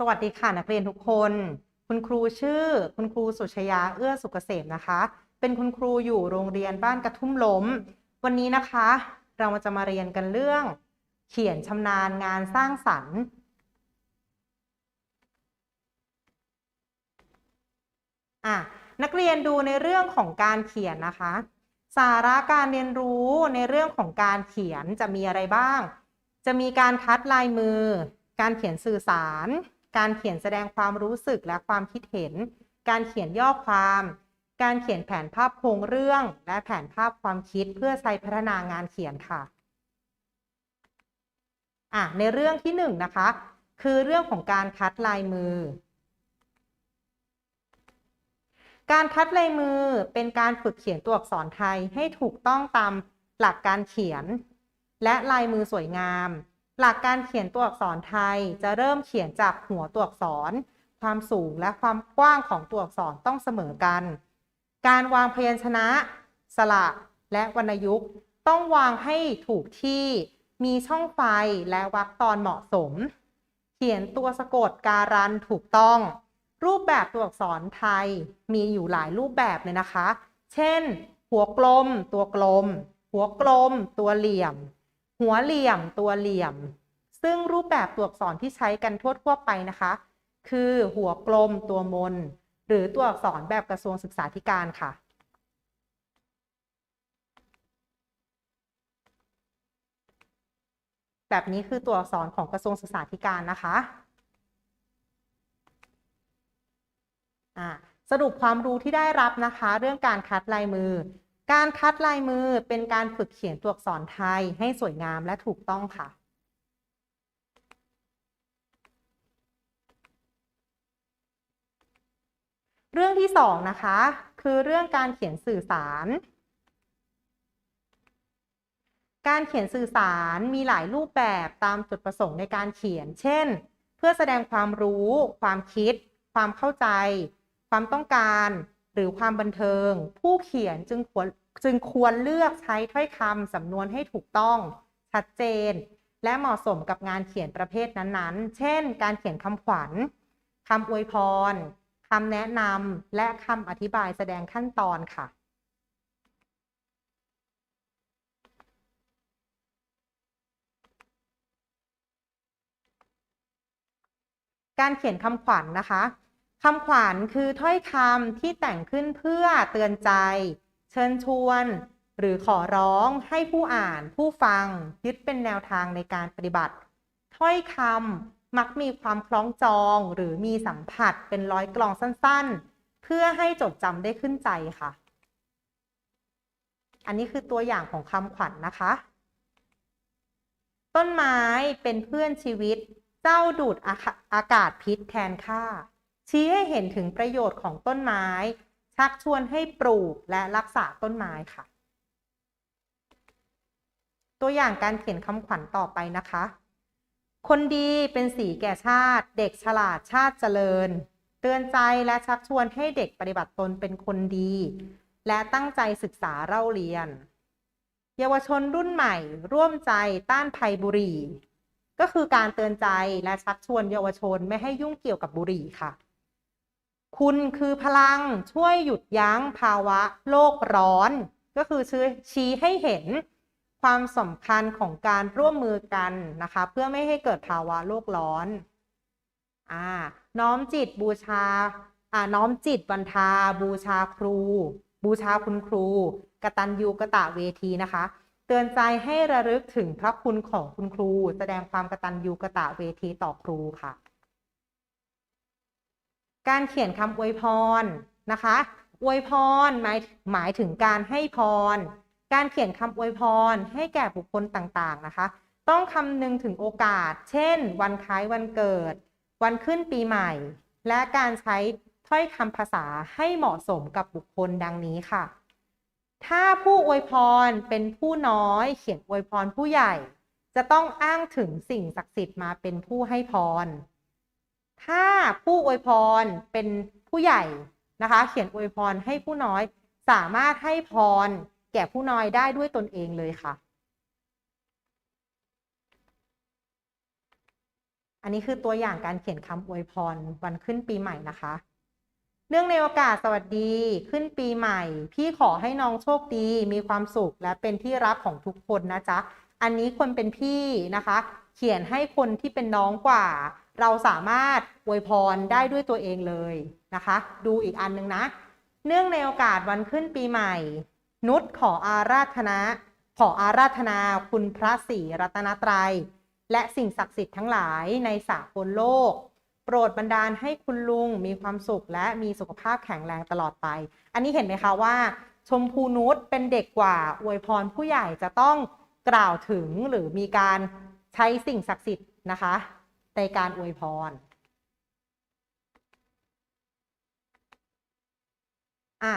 สวัสดีค่ะนักเรียนทุกคน คุณครูชื่อ คุณครูสุชยาเอื้อสุกเกษมนะคะ เป็นคุณครูอยู่โรงเรียนบ้านกระทุ่มล้ม วันนี้นะคะ เรามาจะมาเรียนกันเรื่อง เขียนชำนาญงานสร้างสรรค์ อะนักเรียนดูในเรื่องของการเขียนนะคะ สาระการเรียนรู้ในเรื่องของการเขียนจะมีอะไรบ้าง จะมีการคัดลายมือ การเขียนสื่อสาร การเขียนแสดงความรู้สึกและความคิดเห็น การเขียนย่อความ การเขียนแผนภาพโครงเรื่อง และแผนภาพความคิดเพื่อใช้พัฒนางานเขียนค่ะอะในเรื่องที่หนึ่งนะคะ คือเรื่องของการคัดลายมือ การคัดลายมือเป็นการฝึกเขียนตัวอักษรไทยให้ถูกต้องตามหลักการเขียน และลายมือสวยงาม หลักการเขียนตัวอักษรไทยจะเริ่มเขียนจากหัวตัวอักษร ความสูงและความกว้างของตัวอักษรต้องเสมอกัน การวางพยัญชนะ สระและวรรณยุกต์ต้องวางให้ถูกที่มีช่องไฟและวรรคตอนเหมาะสม เขียนตัวสะกดการันถูกต้อง รูปแบบตัวอักษรไทยมีอยู่หลายรูปแบบเลยนะคะ เช่น หัวกลม ตัวกลม หัวกลม ตัวเหลี่ยม หัวเหลี่ยมตัวเหลี่ยม ซึ่งรูปแบบตัวอักษรที่ใช้กันทั่วๆไปนะคะ คือหัวกลมตัวมน หรือตัวอักษรแบบกระทรวงศึกษาธิการค่ะแบบนี้คือตัวอักษรของกระทรวงศึกษาธิการนะคะอ่าสรุปความรู้ที่ได้รับนะคะ เรื่องการคัดลายมือ การคัดลายมือเป็นการฝึกเขียนตัวอักษรไทยให้สวยงามและถูกต้องค่ะ เรื่องที่สองนะคะ คือเรื่องการเขียนสื่อสาร การเขียนสื่อสารมีหลายรูปแบบตามจุดประสงค์ในการเขียน เช่น เพื่อแสดงความรู้ ความคิด ความเข้าใจ ความต้องการ หรือความบันเทิง ผู้เขียนจึงควรจึงควรเลือกใช้ถ้อยคำสำนวนให้ถูกต้องชัดเจน และเหมาะสมกับงานเขียนประเภทนั้นๆ เช่น การเขียนคำขวัญคำอวยพรคำแนะนำและคำอธิบายแสดงขั้นตอนค่ะ การเขียนคำขวัญนนะคะ คำขวัญคือถ้อยคำที่แต่งขึ้นเพื่อเตือนใจ เชิญชวน หรือขอร้องให้ผู้อ่านผู้ฟังยึดเป็นแนวทางในการปฏิบัติ ถ้อยคำมักมีความคล้องจองหรือมีสัมผัสเป็นร้อยกลองสั้นๆ เพื่อให้จดจำได้ขึ้นใจค่ะ อันนี้คือตัวอย่างของคำขวัญนนะคะ ต้นไม้เป็นเพื่อนชีวิต เจ้าดูดอากาศพิษแทนค่า ชี้ให้เห็นถึงประโยชน์ของต้นไม้ ชักชวนให้ปลูกและรักษาต้นไม้ค่ะ ตัวอย่างการเขียนคำขวัญต่อไปนะคะ คนดีเป็นสีแก่ชาติ เด็กฉลาดชาติเจริญ เตือนใจและชักชวนให้เด็กปฏิบัติตนเป็นคนดี และตั้งใจศึกษาเล่าเรียน เยาวชนรุ่นใหม่ ร่วมใจต้านภัยบุหรี่ก็คือการเตือนใจและชักชวนเยาวชนไม่ให้ยุ่งเกี่ยวกับบุหรี่ค่ะ คุณคือพลังช่วยหยุดยั้งภาวะโลกร้อน ก็คือชี้ให้เห็นความสำคัญของการร่วมมือกันนะคะ เพื่อไม่ให้เกิดภาวะโลกร้อนอ่าน้อมจิตบูชาอ่าน้อมจิตบรรทา บูชาครู บูชาคุณครู กตัญญูกะตะเวทีนะคะ เตือนใจให้ระลึกถึงพระคุณของคุณครู แสดงความกตัญญูกะตะเวทีต่อครูค่ะ การเขียนคำอวยพรนะคะอวยพรหมายหมายถึงการให้พร การเขียนคำอวยพรให้แก่บุคคลต่างๆนะคะ ต้องคำนึงถึงโอกาส เช่น วันคล้ายวันเกิด วันขึ้นปีใหม่ และการใช้ถ้อยคำภาษาให้เหมาะสมกับบุคคลดังนี้ค่ะ ถ้าผู้อวยพรเป็นผู้น้อยเขียนอวยพรผู้ใหญ่ จะต้องอ้างถึงสิ่งศักดิ์สิทธิ์มาเป็นผู้ให้พร ถ้าผู้อวยพรเป็นผู้ใหญ่นะคะ เขียนอวยพรให้ผู้น้อย สามารถให้พรแก่ผู้น้อยได้ด้วยตนเองเลยค่ะ อันนี้คือตัวอย่างการเขียนคำอวยพรวันขึ้นปีใหม่นะคะ เนื่องในโอกาสสวัสดีขึ้นปีใหม่ พี่ขอให้น้องโชคดีมีความสุขและเป็นที่รักของทุกคนนะจ๊ะ อันนี้คนเป็นพี่นะคะ เขียนให้คนที่เป็นน้องกว่า เราสามารถอวยพรได้ด้วยตัวเองเลยนะคะ ดูอีกอันนึงนะ เนื่องในโอกาสวันขึ้นปีใหม่ นุชขออาราธนา ขออาราธนาคุณพระศรีรัตนตรัย และสิ่งศักดิ์สิทธิ์ทั้งหลายในสากลโลก โปรดบันดาลให้คุณลุงมีความสุขและมีสุขภาพแข็งแรงตลอดไป อันนี้เห็นไหมคะว่า ชมพูนุชเป็นเด็กกว่าอวยพรผู้ใหญ่จะต้องกล่าวถึงหรือมีการใช้สิ่งศักดิ์สิทธิ์นะคะ ในการอวยพร อะ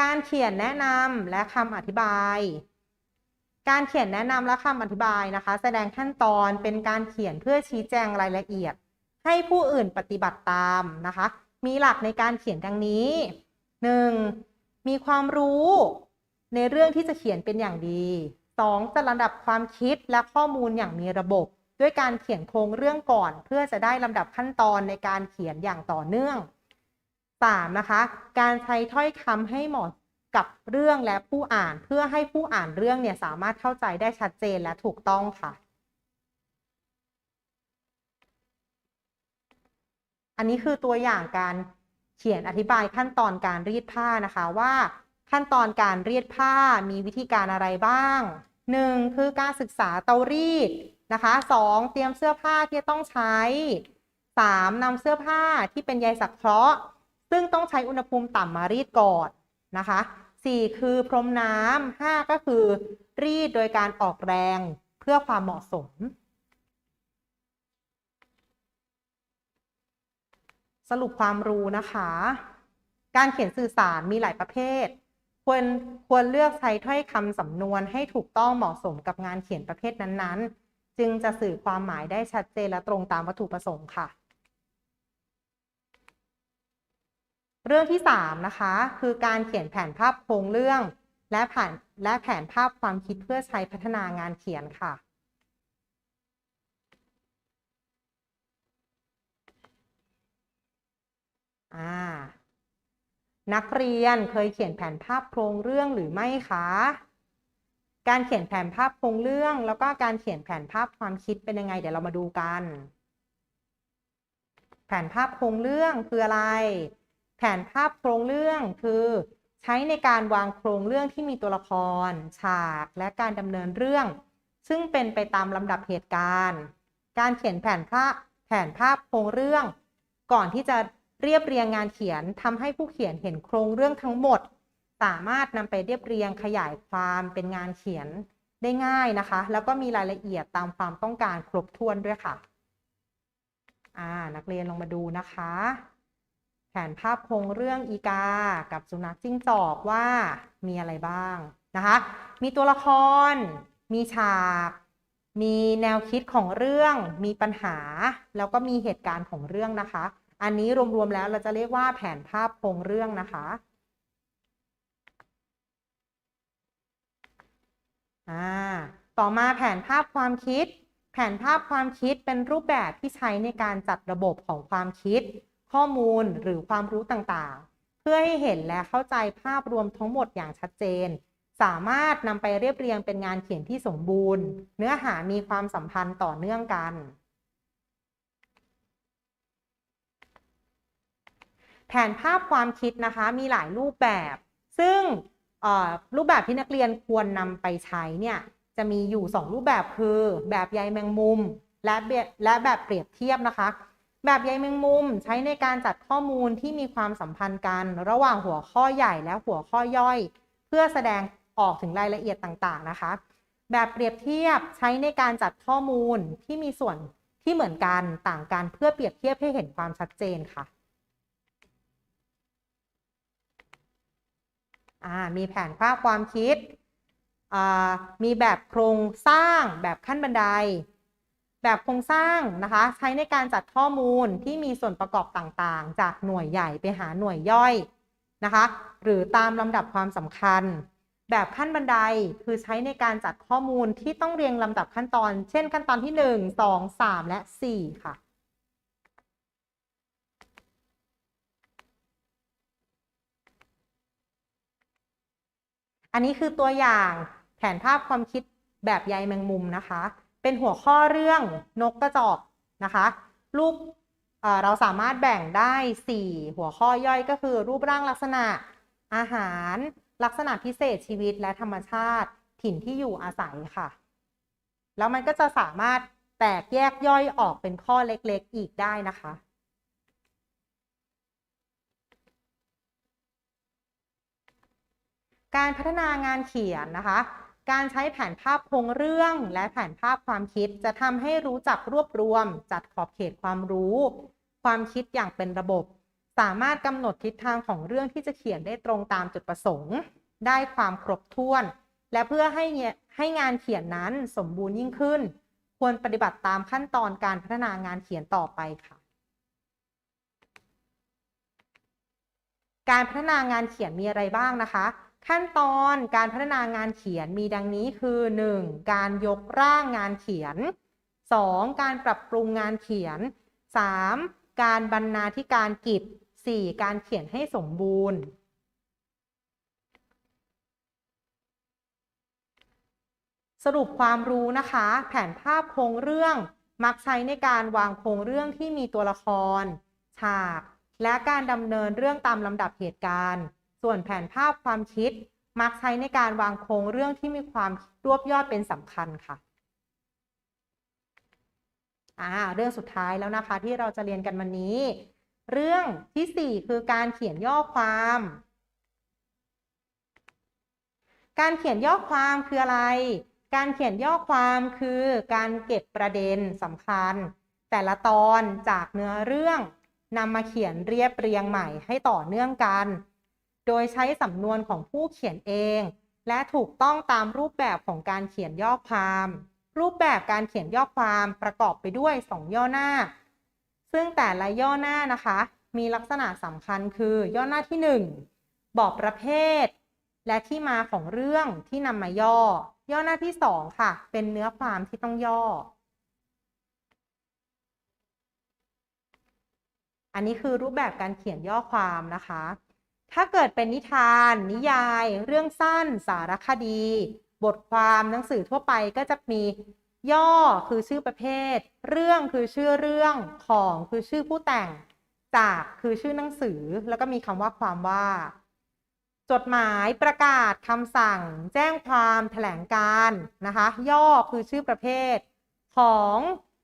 การเขียนแนะนำและคำอธิบาย การเขียนแนะนำและคำอธิบายนะคะ แสดงขั้นตอนเป็นการเขียนเพื่อชี้แจงรายละเอียด ให้ผู้อื่นปฏิบัติตามนะคะ มีหลักในการเขียนดังนี้ 1. มีความรู้ในเรื่องที่จะเขียนเป็นอย่างดี 2. จัดลำดับความคิดและข้อมูลอย่างมีระบบ ด้วยการเขียนโครงเรื่องก่อน เพื่อจะได้ลำดับขั้นตอนในการเขียนอย่างต่อเนื่อง 3. นะคะ การใช้ถ้อยคำให้เหมาะกับเรื่องและผู้อ่าน เพื่อให้ผู้อ่านเรื่องเนี่ยสามารถเข้าใจได้ชัดเจนและถูกต้องค่ะ อันนี้คือตัวอย่างการเขียนอธิบายขั้นตอนการรีดผ้านะคะว่าขั้นตอนการรีดผ้ามีวิธีการอะไรบ้าง 1. คือการศึกษาเตารีด นะคะ 2. เตรียมเสื้อผ้าที่ต้องใช้ 3. นำเสื้อผ้าที่เป็นใยสังเคราะห์ ซึ่งต้องใช้อุณหภูมิต่ำมารีดก่อนนะคะ 4. คือพรมน้ำ5ก็คือ รีดโดยการออกแรงเพื่อความเหมาะสม สรุปความรู้นะคะ การเขียนสื่อสารมีหลายประเภท ควรควรเลือกใช้ถ้อยคำสำนวนให้ถูกต้องเหมาะสมกับงานเขียนประเภทนั้นๆ จึงจะสื่อความหมายได้ชัดเจนและตรงตามวัตถุประสงค์ค่ะ เรื่องที่ 3 นะคะ คือการเขียนแผนภาพโครงเรื่อง และแผนและแผนภาพความคิดเพื่อใช้พัฒนางานเขียนค่ะ อ่านักเรียนเคยเขียนแผนภาพโครงเรื่องหรือไม่คะ การเขียนแผนภาพโครงเรื่อง แล้วก็การเขียนแผนภาพความคิดเป็นยังไง เดี๋ยวเรามาดูกัน แผนภาพโครงเรื่องคืออะไร แผนภาพโครงเรื่องคือใช้ในการวางโครงเรื่องที่มีตัวละคร ฉากและการดำเนินเรื่อง ซึ่งเป็นไปตามลำดับเหตุการณ์ การเขียนแผนภาพแผนภาพโครงเรื่อง ก่อนที่จะเรียบเรียงงานเขียนทำให้ผู้เขียนเห็นโครงเรื่องทั้งหมด สามารถนำไปเรียบเรียงขยายความเป็นงานเขียนได้ง่ายนะคะ แล้วก็มีรายละเอียดตามความต้องการครบถ้วนด้วยค่ะอ่านักเรียนลองมาดูนะคะ แผนภาพโครงเรื่องอีกา กับสุนัขจิ้งจอกว่ามีอะไรบ้างนะคะ มีตัวละคร มีฉาก มีแนวคิดของเรื่อง มีปัญหา แล้วก็มีเหตุการณ์ของเรื่องนะคะ อันนี้รวมๆแล้วเราจะเรียกว่าแผนภาพโครงเรื่องนะคะ อ่าต่อมาแผนภาพความคิด แผนภาพความคิดเป็นรูปแบบที่ใช้ในการจัดระบบของความคิด ข้อมูลหรือความรู้ต่างๆ เพื่อให้เห็นและเข้าใจภาพรวมทั้งหมดอย่างชัดเจน สามารถนำไปเรียบเรียงเป็นงานเขียนที่สมบูรณ์ เนื้อหามีความสัมพันธ์ต่อเนื่องกันแผนภาพความคิดนะคะมีหลายรูปแบบ ซึ่ง รูปแบบที่นักเรียนควรนำไปใช้เนี่ยจะมีอยู่ 2 รูปแบบคือแบบใยแมงมุม และและแบบเปรียบเทียบนะคะ แบบใยแมงมุมใช้ในการจัดข้อมูลที่มีความสัมพันธ์กัน ระหว่างหัวข้อใหญ่และหัวข้อย่อย เพื่อแสดงออกถึงรายละเอียดต่างๆนะคะ แบบเปรียบเทียบใช้ในการจัดข้อมูลที่มีส่วนที่เหมือนกันต่างกันเพื่อเปรียบเทียบให้เห็นความชัดเจนค่ะ มีแผนภาพความคิด มีแบบโครงสร้างแบบขั้นบันได แบบโครงสร้างนะคะใช้ในการจัดข้อมูลที่มีส่วนประกอบต่างๆ จากหน่วยใหญ่ไปหาหน่วยย่อยนะคะหรือตามลำดับความสำคัญ แบบขั้นบันไดคือใช้ในการจัดข้อมูลที่ต้องเรียงลำดับขั้นตอน เช่นขั้นตอนที่ 1 2 3 และ 4 ค่ะ อันนี้คือตัวอย่างแผนภาพความคิดแบบใยแมงมุมนะคะ เป็นหัวข้อเรื่องนกกระจอกนะคะรูปเอ่อเราสามารถแบ่งได้ 4 หัวข้อย่อยก็คือ รูปร่างลักษณะอาหาร ลักษณะพิเศษชีวิตและธรรมชาติถิ่นที่อยู่อาศัยค่ะ แล้วมันก็จะสามารถแตกแยกย่อยออกเป็นข้อเล็กๆอีกได้นะคะ การพัฒนางานเขียนนะคะ การใช้แผนภาพโครงเรื่องและแผนภาพความคิดจะทำให้รู้จักรวบรวม จัดขอบเขตความรู้ ความคิดอย่างเป็นระบบ สามารถกำหนดทิศทางของเรื่องที่จะเขียนได้ตรงตามจุดประสงค์ ได้ความครบถ้วน และเพื่อให้ให้งานเขียนนั้นสมบูรณ์ยิ่งขึ้น ควรปฏิบัติตามขั้นตอนการพัฒนางานเขียนต่อไปค่ะการพัฒนางานเขียนมีอะไรบ้างนะคะ ขั้นตอนการพัฒนางานเขียนมีดังนี้คือ 1. การยกร่างงานเขียน 2. การปรับปรุงงานเขียน 3. การบรรณาธิการกิจ 4. การเขียนให้สมบูรณ์ สรุปความรู้นะคะ แผนภาพโครงเรื่องมักใช้ในการวางโครงเรื่องที่มีตัวละคร ฉาก และการดำเนินเรื่องตามลำดับเหตุการณ์ ส่วนแผนภาพความคิดมักใช้ในการวางโครงเรื่องที่มีความรวบยอดเป็นสำคัญค่ะอ่าเรื่องสุดท้ายแล้วนะคะที่เราจะเรียนกันวันนี้ เรื่องที่ 4 คือการเขียนย่อความ การเขียนย่อความคืออะไร การเขียนย่อความคือการเก็บประเด็นสำคัญ แต่ละตอนจากเนื้อเรื่องนำมาเขียนเรียบเรียงใหม่ให้ต่อเนื่องกัน โดยใช้สำนวนของผู้เขียนเอง และถูกต้องตามรูปแบบของการเขียนย่อความ รูปแบบการเขียนย่อความประกอบไปด้วย 2 ย่อหน้า ซึ่งแต่ละย่อหน้านะคะ มีลักษณะสำคัญคือย่อหน้าที่ 1 บอกประเภท และที่มาของเรื่องที่นำมาย่อ ย่อหน้าที่ 2 ค่ะ เป็นเนื้อความที่ต้องย่อ อันนี้คือรูปแบบการเขียนย่อความนะคะ ถ้าเกิดเป็นนิทาน นิยาย เรื่องสั้น สารคดี บทความหนังสือทั่วไปก็จะมีย่อคือชื่อประเภท เรื่องคือชื่อเรื่องของคือชื่อผู้แต่ง จากคือชื่อหนังสือ แล้วก็มีคำว่าความว่า จดหมายประกาศคำสั่ง แจ้งความแถลงการนะคะ ย่อคือชื่อประเภท ของ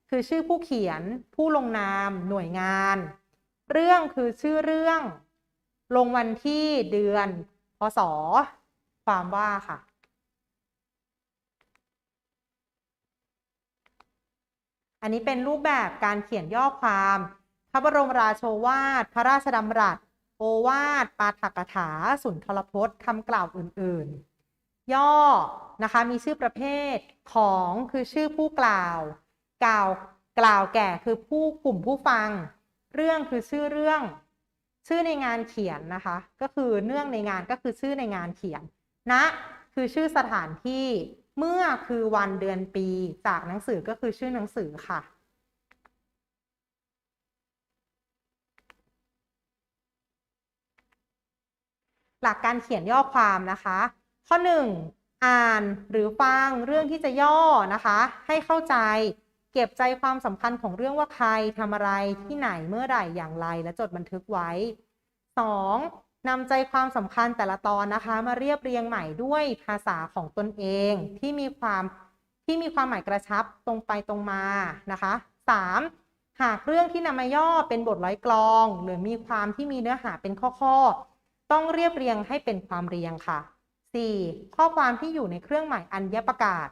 คือชื่อผู้เขียน ผู้ลงนาม หน่วยงาน เรื่องคือชื่อเรื่อง ลงวันที่เดือนพศความว่าค่ะ อันนี้เป็นรูปแบบการเขียนย่อความ พระบรมราโชวาท พระราชดำรัส โอวาท ปาฐกถา สุนทรพจน์คำกล่าวอื่น ๆ ย่อนะคะมีชื่อประเภทของคือชื่อผู้กล่าว กล่าวกล่าวแก่คือผู้กลุ่มผู้ฟัง เรื่องคือชื่อเรื่อง ชื่อในงานเขียนนะคะ ก็คือเนื่องในงานก็คือชื่อในงานเขียนณคือชื่อสถานที่เมื่อคือวันเดือนปีจากหนังสือก็คือชื่อหนังสือค่ะ หลักการเขียนย่อความนะคะ ข้อ 1 อ่านหรือฟังเรื่องที่จะย่อนะคะ ให้เข้าใจ เก็บใจความสำคัญของเรื่องว่าใครทำอะไรที่ไหนเมื่อไหร่อย่างไรและจดบันทึกไว้ 2. นำใจความสำคัญแต่ละตอนนะคะ มาเรียบเรียงใหม่ด้วยภาษาของตนเองที่มีความที่มีความหมายกระชับตรงไปตรงมานะคะ 3. หากเรื่องที่นำมาย่อเป็นบทร้อยกลอง หรือมีความที่มีเนื้อหาเป็นข้อๆ ต้องเรียบเรียงให้เป็นความเรียงค่ะ 4. ข้อความที่อยู่ในเครื่องหมายอัญญประกาศ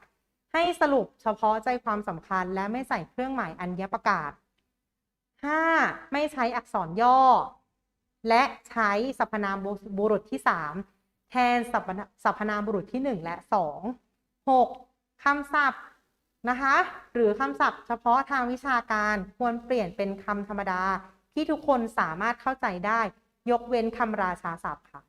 ให้สรุปเฉพาะใจความสำคัญและไม่ใส่เครื่องหมายอัญญประกาศ 5. ไม่ใช้อักษรย่อ และใช้สรรพนามบุรุษที่ 3 แทนสรรพนามบุรุษที่ 1 และ 2 6. คำศัพท์นะคะ หรือคำศัพท์เฉพาะทางวิชาการควรเปลี่ยนเป็นคำธรรมดาที่ทุกคนสามารถเข้าใจได้ ยกเว้นคำราชาศัพท์ค่ะ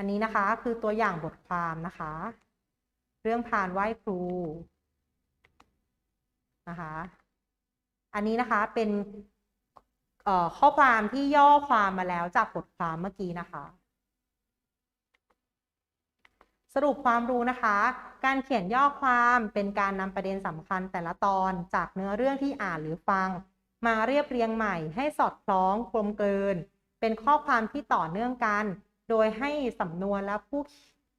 อันนี้นะคะคือตัวอย่างบทความนะคะ เรื่องพานไหว้ครูนะคะ อันนี้นะคะเป็นข้อความที่ย่อความมาแล้วจากบทความเมื่อกี้นะคะ สรุปความรู้นะคะ การเขียนย่อความเป็นการนำประเด็นสำคัญแต่ละตอนจากเนื้อเรื่องที่อ่านหรือฟัง มาเรียบเรียงใหม่ให้สอดคล้องกลมเกลืนเป็นข้อความที่ต่อเนื่องกัน โดยให้สำนวนและผู้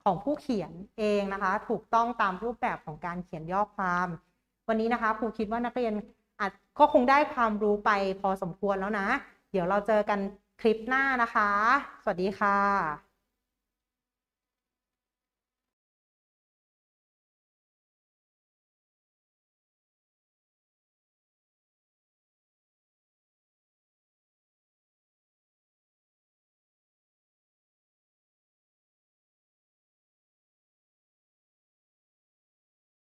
ของผู้เขียนเองนะคะ ถูกต้องตามรูปแบบของการเขียนย่อความ วันนี้นะคะครูคิดว่านักเรียนอาจก็คงได้ความรู้ไปพอสมควรแล้วนะ เดี๋ยวเราเจอกันคลิปหน้านะคะ สวัสดีค่ะ